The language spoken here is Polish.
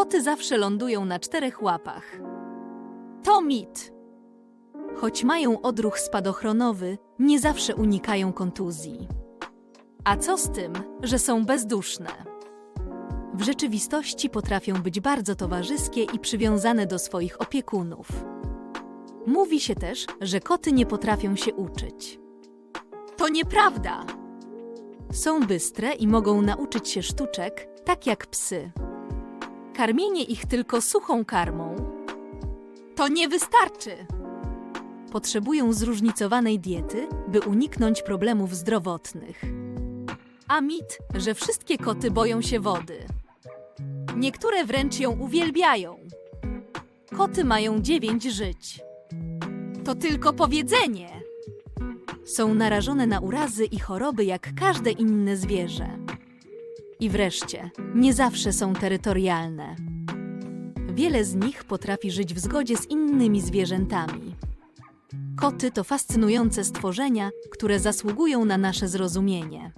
Koty zawsze lądują na czterech łapach. To mit. Choć mają odruch spadochronowy, nie zawsze unikają kontuzji. A co z tym, że są bezduszne? W rzeczywistości potrafią być bardzo towarzyskie i przywiązane do swoich opiekunów. Mówi się też, że koty nie potrafią się uczyć. To nieprawda! Są bystre i mogą nauczyć się sztuczek, tak jak psy. Karmienie ich tylko suchą karmą to nie wystarczy. Potrzebują zróżnicowanej diety, by uniknąć problemów zdrowotnych. A mit, że wszystkie koty boją się wody. Niektóre wręcz ją uwielbiają. Koty mają dziewięć żyć. To tylko powiedzenie. Są narażone na urazy i choroby jak każde inne zwierzę. I wreszcie, nie zawsze są terytorialne. Wiele z nich potrafi żyć w zgodzie z innymi zwierzętami. Koty to fascynujące stworzenia, które zasługują na nasze zrozumienie.